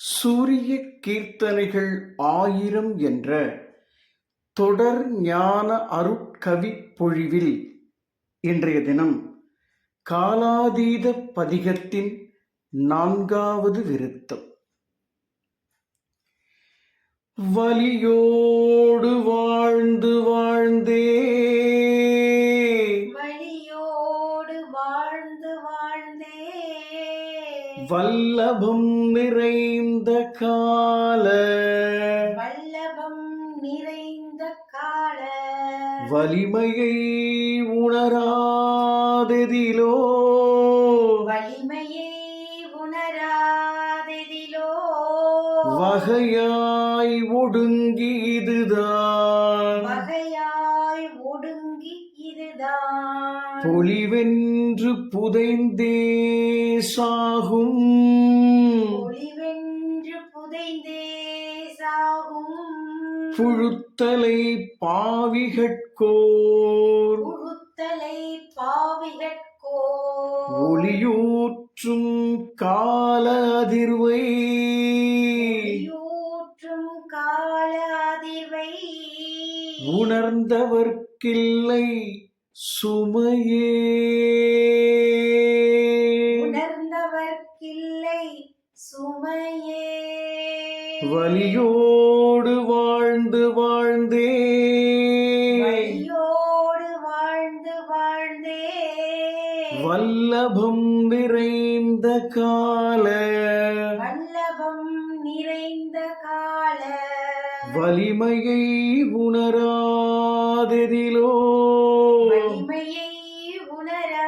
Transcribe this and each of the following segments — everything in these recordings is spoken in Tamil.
சூரிய கீர்த்தனைகள் ஆயிரம் என்ற தொடர் ஞான அருட்கவி பொழிவில் இன்றைய தினம் காலாதீத பதிகத்தின் நான்காவது விருத்தம். வலியோ வல்லபம் நிறைந்த கால. வல்லபம் நிறைந்த கால. வலிமையை உணராதெதிலோ. வலிமையை உணராதெதிலோ. வகையாய் ஒடுங்கி இதுதான் வகையாய் ஒடுங்கி இதுதான். பொலிவென்று புதைந்தே சாகும் புழுத்தலை பாவிகட்கோர். புழுத்தலை பாவிகட்கோ ஒளியூற்றும் கால அதிர்வை. ஒளியூற்றும் கால அதிர்வை. உணர்ந்தவர்க்கில்லை சுமையே. உணர்ந்தவர்க்கில்லை சுமையே. வலியோடு வாழ்ந்து வாழ்ந்தே வலியோடு வாழ்ந்து வாழ்ந்தே வல்லபம் நிறைந்த கால. வல்லபம் நிறைந்த கால. வலிமையை உணராதெதிலோ. வலிமையை உணராதெதிலோ.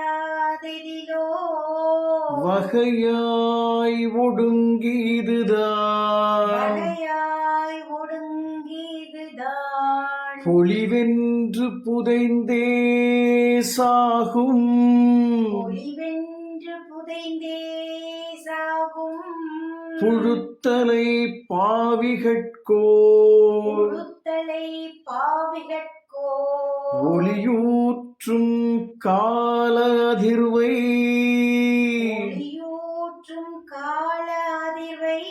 வகையாய் ஒடுங்கி பொலிவென்று புதைந்தே சாகும் ஒளிவென்று புதைந்தே சாகும் புழுத்தலை பாவிகட்கோ புழுத்தலை பாவிகட்கோ ஒளியூற்றும் கால அதிர்வை. ஒளியூற்றும் கால அதிர்வை.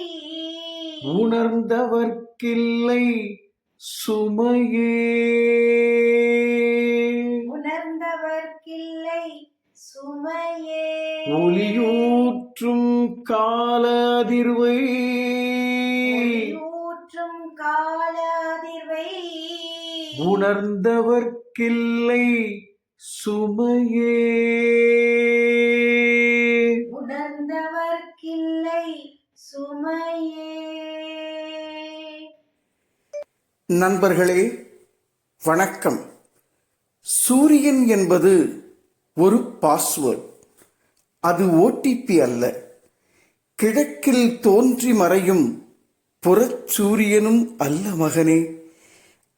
உணர்ந்தவர்க்கில்லை. சுமையே. உணர்ந்தவர்க்கில்லை சுமையே. ஒளியூற்றும் கால அதிர்வை. ஒளியூற்றும் கால அதிர்வை. உணர்ந்தவர்க்கில்லை சுமையே. உணர்ந்தவர்க்கில்லை சுமையே. நண்பர்களே வணக்கம். சூரியன் என்பது ஒரு பாஸ்வேர்ட் அது ஓடிபி அல்ல. கிழக்கில் தோன்றி மறையும் புறச்சூரியனும் அல்ல மகனே.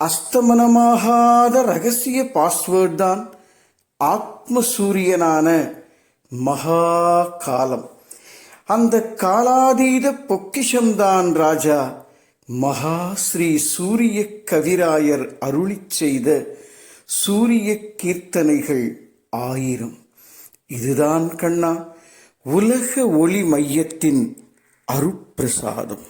அஸ்தமனமாகாத ரகசிய பாஸ்வேர்ட் தான் ஆத்ம சூரியனான மகா காலம் அந்த காலாதீத பொக்கிஷம்தான் ராஜா. மகா ஸ்ரீ சூரிய கவிராயர் அருளிச் செய்த சூரிய கீர்த்தனைகள் ஆயிரம். இதுதான் கண்ணா உலக ஒளி மையத்தின் அருப்பிரசாதம்